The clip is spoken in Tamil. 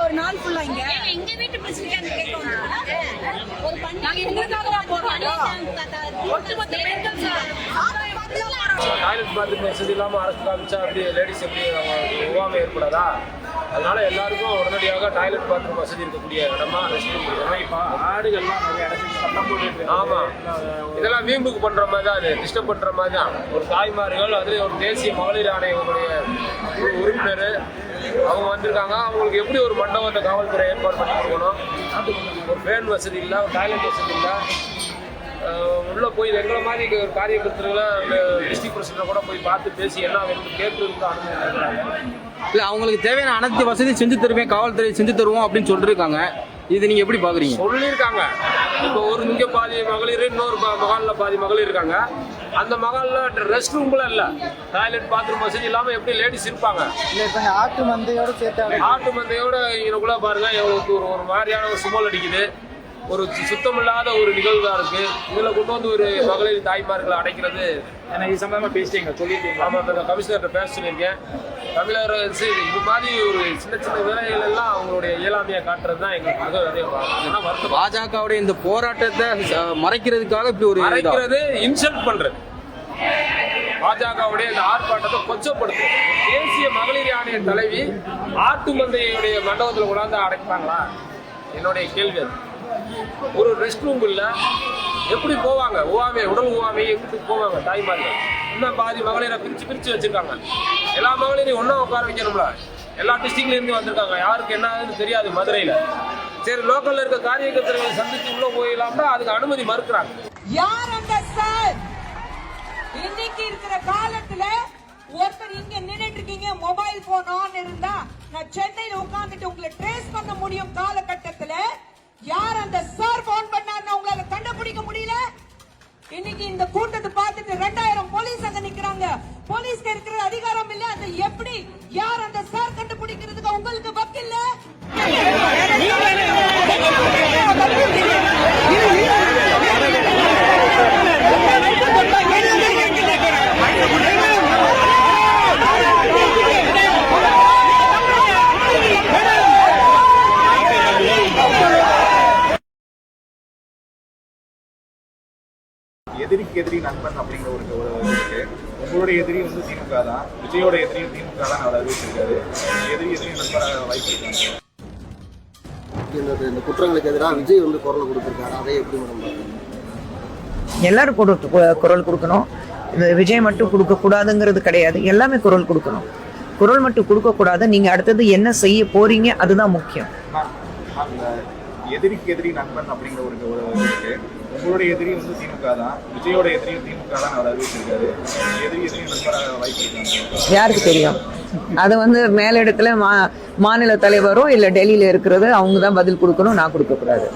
ஒரு நாள் ஃபுல்லா இங்க எங்க வீட்டு கேட்க வந்தாங்க. ஒரு பண்ணி- நாங்க எங்களுக்காக போறோம். ஒட்டுமொத்த பெண்கள் டாய்லெட் பாத்ரூம் வசதி அரசு காமிச்சா அப்படி லேடிஸ் எப்படி அவங்க ஏற்படாதா அதனால எல்லாருக்கும் உடனடியாக டாய்லெட் பாத்ரூம் வசதி இருக்கக்கூடிய இடமா ரெஸ்ட் ரூம் இப்போ ஆடுகள்லாம் நிறைய இடத்துக்கு சட்டம் போட்டு ஆமா. இதெல்லாம் வீம்புக்கு பண்ற மாதிரி தான் இது டிஸ்டர்ப் பண்ற மாதிரி தான் ஒரு தாய்மார்கள் அதுலேயும் ஒரு தேசிய மகளிர் ஆணையங்களுடைய ஒரு உறுப்பினர் அவங்க வந்திருக்காங்க. அவங்களுக்கு எப்படி ஒரு மண்டபத்தை காவல்துறை ஏற்பாடு பண்ணி கொடுக்கணும்? ஒரு ஃபேன் வசதி இல்லை டாய்லெட் வசதி இல்லை. உள்ள போய் எங்களை மாதிரி ஒரு காரியகர்த்தர்களை டிஸ்ட்ரிக்ட் பிரசிடண்ட் கூட போய் பார்த்து பேசி என்ன வேணும்னு கேட்டு அனுமதி கொடுக்குறாங்க. இல்ல அவங்களுக்கு தேவையான அனைத்து வசதியும் செஞ்சு தருவேன் காவல்துறை செஞ்சு தருவோம் அப்படின்னு சொல்லிருக்காங்க. இது நீங்க எப்படி பாக்குறீங்க? சொல்லியிருக்காங்க. இப்போ ஒரு இங்க பாதி மகளிர் இன்னொரு மகால்ல பாதி மகளிர் இருக்காங்க. அந்த மகால்ல ரெஸ்ட் ரூம்ல இல்ல. டாய்லெட் பாத்ரூம் வசதி இல்லாம எப்படி லேடிஸ் இருப்பாங்க? இல்லை இப்போ ஆட்டு மந்தையோட சேர்த்து ஆட்டு மந்தையோட இவனுக்குள்ள பாருங்க எவ்வளவு ஒரு ஒரு மாதிரியான ஒரு சுமல் அடிக்குது. ஒரு சுத்தமில்லாத ஒரு நிகழ்வா இருக்கு. இதுல கொண்டு வந்து ஒரு மகளிர் தாய்மார்களை அடைக்கிறது. ஏன்னா இது சம்பந்தமா பேசிட்டீங்க சொல்லிட்டீங்க. ஆமா இப்ப நான் கமிஷனர்கிட்ட பேச சொல்லியிருக்கேன். தமிழர் அரசு இது மாதிரி ஒரு சின்ன சின்ன வேலைகள் எல்லாம் அவங்களுடைய இயலாமையை காட்டுறது தான் எங்களுக்கு பாஜகவுடைய இந்த போராட்டத்தை மறைக்கிறதுக்காக இப்படி ஒரு மறைக்கிறது இன்சல்ட் பண்றது. பாஜகவுடைய இந்த ஆர்ப்பாட்டத்தை கொச்சப்படுத்துறது. ஒரு தேசிய மகளிர் ஆணைய தலைவி ஆட்டு மந்தையுடைய மண்டபத்துல கொண்டாந்து அடைப்பாங்களா? என்னுடைய கேள்வி அது. ஒரு ரெஸ்ட் ரூம் இல்லை. எப்படி போவாங்க? உவாமை உடல் உவாமை எங்கிட்டு போவாங்க? தாய்மார்கள். இன்னும் பாதி மகளிரை பிரித்து பிரித்து வச்சுருக்காங்க. எல்லா மகளிரையும் ஒன்றா உட்கார வைக்கணும்ல. எல்லா டிஸ்ட்ரிக்ட்லேருந்து வந்திருக்காங்க. யாருக்கு என்ன தெரியாது மதுரையில். சரி லோக்கல்ல இருக்க காரியகர்த்தர்களை சந்தித்து உள்ள போயிடலாம்னா அதுக்கு அனுமதி மறுக்கிறாங்க. யார் அந்த சார்? இன்னைக்கு இருக்கிற காலத்துல ஒருத்தர் இங்க நின்றுட்டு இருக்கீங்க மொபைல் போன் ஆன் இருந்தா நான் சென்னையில உட்கார்ந்துட்டு உங்களை ட்ரேஸ் பண்ண முடியும் காலகட்டத்துல. யார் அந்த சார் போன் பண்ணாருன்னு உங்களால கண்டுபிடிக்க முடியல இன்னைக்கு இந்த கூட்டத்தை பார்த்துட்டு ரெண்டாயிரம் போலீஸ் அங்க நிக்கிறாங்க. போலீஸ்க்கு இருக்கிற அதிகாரம் இல்ல அதை எப்படி யார் அந்த சார் கண்டுபிடிக்கிறதுக்கு உங்களுக்கு எதிரிக்கு எதிரி நண்பன் அப்படிங்கிற ஒரு ஒரு இருக்கு. உங்களுடைய எதிரி வந்து திமுக தான். விஜயோட எதிரியும் திமுக தான் அவர் அறிவிச்சிருக்காரு எதிரி எதிரி நண்பராக வாய்ப்பு இருக்காங்க இந்த குற்றங்களுக்கு எதிராக விஜய் வந்து குரல் கொடுத்திருக்காரு? அதை எப்படி மேடம் எல்லாரும் குரல் கொடுக்கணும். விஜய் மட்டும் கொடுக்க கூடாதுங்கிறது கிடையாது. எல்லாமே குரல் கொடுக்கணும். குரல் மட்டும் கொடுக்க கூடாது. நீங்க அடுத்தது என்ன செய்ய போறீங்க அதுதான் முக்கியம். எதிரிக்கு எதிரி நண்பன் அப்படிங்கிற ஒரு ஒரு இருக்கு. உங்களுடைய எதிரி வந்து திமுக தான். விஜயோட எதிரியும் திமுக தான் அவர் அறிவிச்சிருக்காரு. எதிரி எதிரியும் நண்பராக வாய்ப்பு யாருக்கு தெரியும்? அது வந்து மேலிடத்துல மா மாநில தலைவரோ இல்ல டெல்லியில இருக்கிறது அவங்க தான் பதில் கொடுக்கணும் நான் கொடுக்க கூடாது